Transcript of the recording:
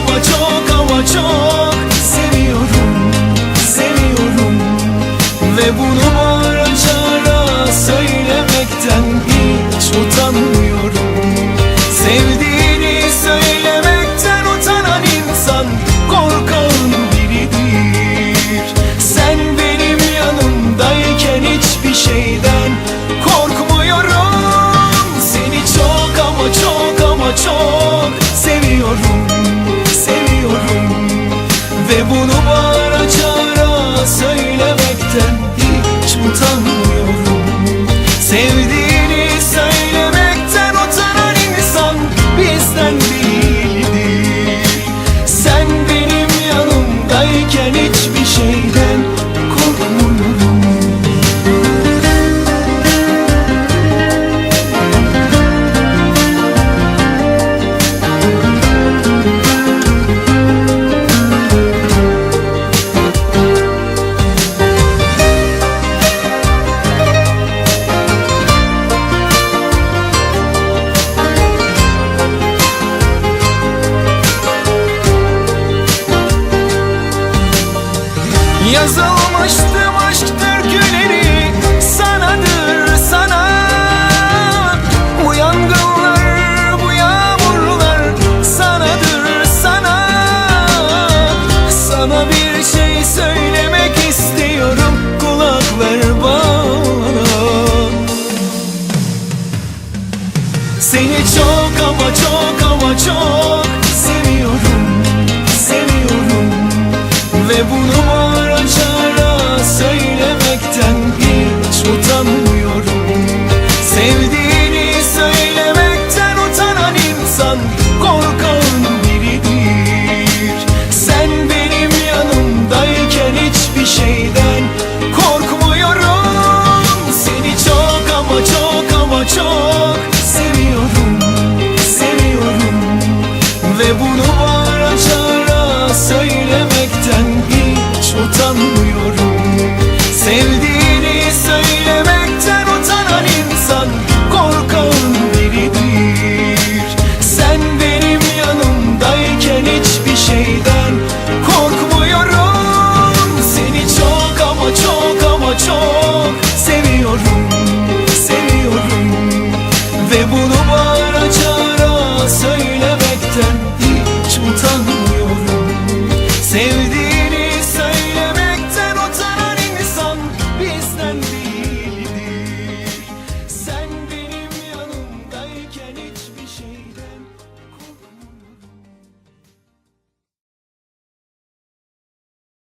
çok ama çok ama çok Ve bunu bağıra Yazılmıştım aşk türküleri Sanadır sana. Bu yangınlar, bu yağmurlar Sanadır sana. Sana bir şey söylemek istiyorum. Kulak ver bana. Seni çok ama çok ama çok seviyorum, seviyorum. Ve bunu hiç